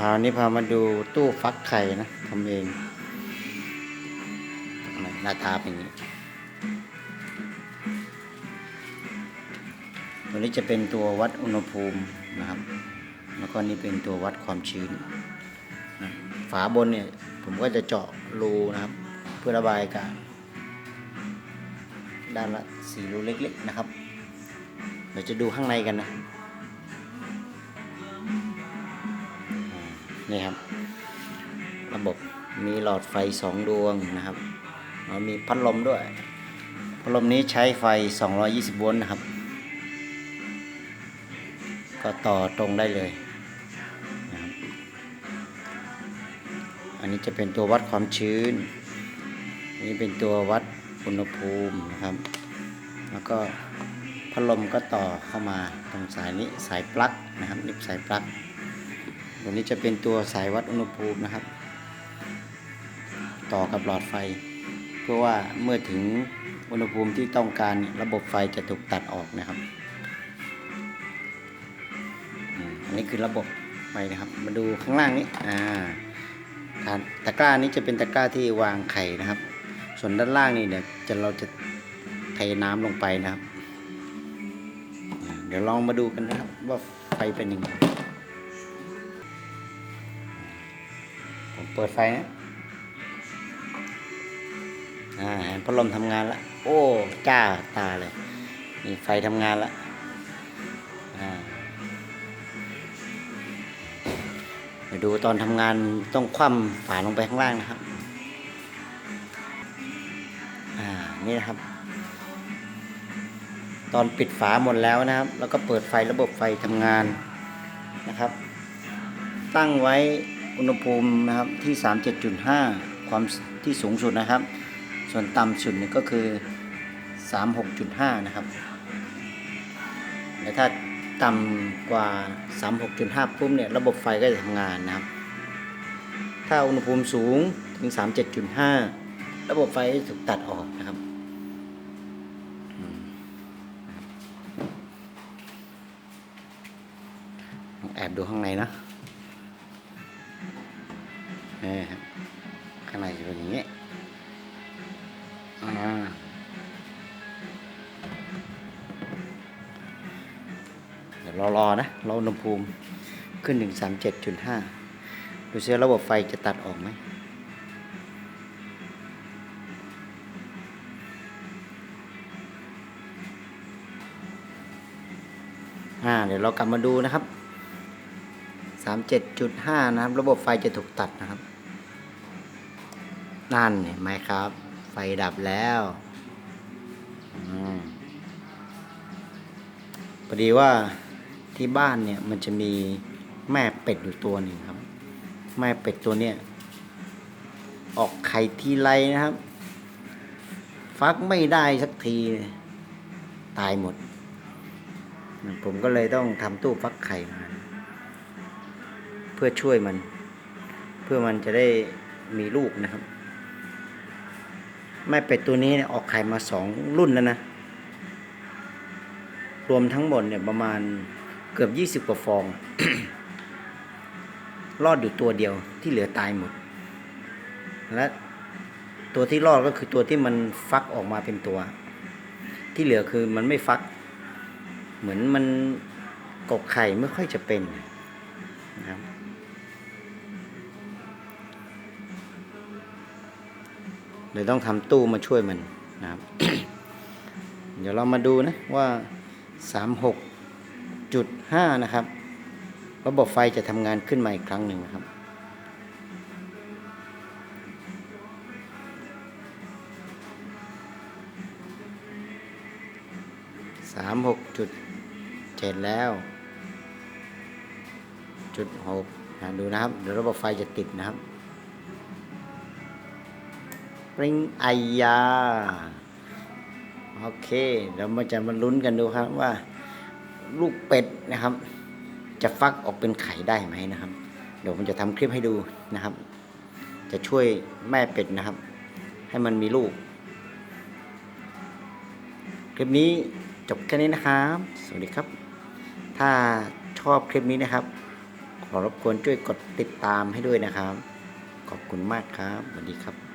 พาวนนี้พามาดูตู้ฟักไข่นะทำเองหน้าตาเป็นอย่างนี้ ตัวนี้จะเป็นตัววัดอุณหภูมินะครับ แล้วก็นี่เป็นตัววัดความชื้นนะฝาบนเนี่ยผมก็จะเจาะรูนะครับ เพื่อระบายอากาศด้านละสี่รูเล็กๆนะครับ เดี๋ยวจะดูข้างในกันนะ นี่ครับ ระบบมีหลอดไฟสองดวงนะครับแล้วมีพัดลมด้วย พัดลมนี้ใช้ไฟ 220 โวลต์นะครับ ก็ต่อตรงได้เลยนะครับอันนี้จะเป็นตัววัดความชื้น อันนี้เป็นตัววัดอุณหภูมินะครับ แล้วก็พัดลมก็ต่อเข้ามาตรงสายนี้สายปลั๊กนะครับนิบสายปลั๊ก ตัวนี้จะเป็นตัวสายวัดอุณหภูมินะครับ ต่อกับหลอดไฟ เพื่อว่าเมื่อถึงอุณหภูมิที่ต้องการระบบไฟจะถูกตัดออกนะครับอันนี้คือระบบไฟนะครับ มาดูข้างล่างนี้อ่าตะกร้านี้จะเป็นตะกร้าที่วางไข่นะครับ ส่วนด้านล่างนี่เดี๋ยวจะเราจะเทน้ำลงไปนะครับ เดี๋ยวลองมาดูกันนะครับ ว่าไฟเป็นยังไง เปิดไฟนะอ่าเห็นพัดลมทำงานละโอ้จ้าตาเลยนี่ไฟทำงานละอ่าเดี๋ยวดูตอนทำงานต้องคว่ำฝาลงไปข้างล่างนะครับ อ่า นี่นะครับ ตอนปิดฝาหมดแล้วนะครับ แล้วก็เปิดไฟระบบไฟทำงานนะครับ ตั้งไว้ อุณหภูมินะครับที่ 37.5 ความที่สูงสุดนะครับ ส่วนต่ำสุดนี่ก็คือ 36.5 นะครับและถ้าต่ำกว่า 36.5ปุ๊บเนี่ยระบบไฟก็จะทำงานนะครับ ถ้าอุณหภูมิสูงถึง 37.5 ระบบไฟถูกตัดออกนะครับแอบดูข้างในนะ นี่ครับข้างในจะเป็นอย่างนี้อ่าเดี๋ยวรอรอนะรออุณหภูมิขึ้นถึงสามเจ็ดจุดห้าดูซิระบบไฟจะตัดออกไหมอ่าเดี๋ยวเรากลับมาดูนะครับ สามเจ็ดจุดห้านะครับ ระบบไฟจะถูกตัดนะครับ นั่นเห็นไหมครับ ไฟดับแล้วอพอดีว่าที่บ้านเนี่ยมันจะมีแม่เป็ดอยู่ตัวหนึ่งครับ แม่เป็ดตัวเนี้ยออกไข่ทีไรนะครับ ฟักไม่ได้สักที ตายหมด ผมก็เลยต้องทำตู้ฟักไข่มา เพื่อช่วยมัน เพื่อมันจะได้มีลูกนะครับ แม่เป็ดตัวนี้เนี่ยออกไข่มาสองรุ่นแล้วนะ รวมทั้งหมดเนี่ยประมาณเกือบยี่สิบกว่าฟอง รอดอยู่ตัวเดียวที่เหลือตายหมด และตัวที่รอดก็คือตัวที่มันฟักออกมาเป็นตัว ที่เหลือคือมันไม่ฟัก เหมือนมันกกไข่ไม่ค่อยจะเป็นนะครับ เลยต้องทำตู้มาช่วยมันนะครับ เดี๋ยวเรามาดูนะว่า36.5 นะครับ ระบบไฟจะทำงานขึ้นมาอีกครั้งหนึ่งนะครับสามหกจุดเจ็ดแล้วจุดหกนะดูนะครับ เดี๋ยวระบบไฟจะติดนะครับ ปริงไอยา โอเคเดี๋ยวมาจะมาลุ้นกันดูครับว่า ลูกเป็ดนะครับ จะฟักออกเป็นไข่ได้ไหมนะครับ เดี๋ยวผมจะทำคลิปให้ดูนะครับ จะช่วยแม่เป็ดนะครับ ให้มันมีลูก คลิปนี้จบแค่นี้นะครับ สวัสดีครับ ถ้าชอบคลิปนี้นะครับ ขอรบกวนช่วยกดติดตามให้ด้วยนะครับ ขอบคุณมากครับ สวัสดีครับ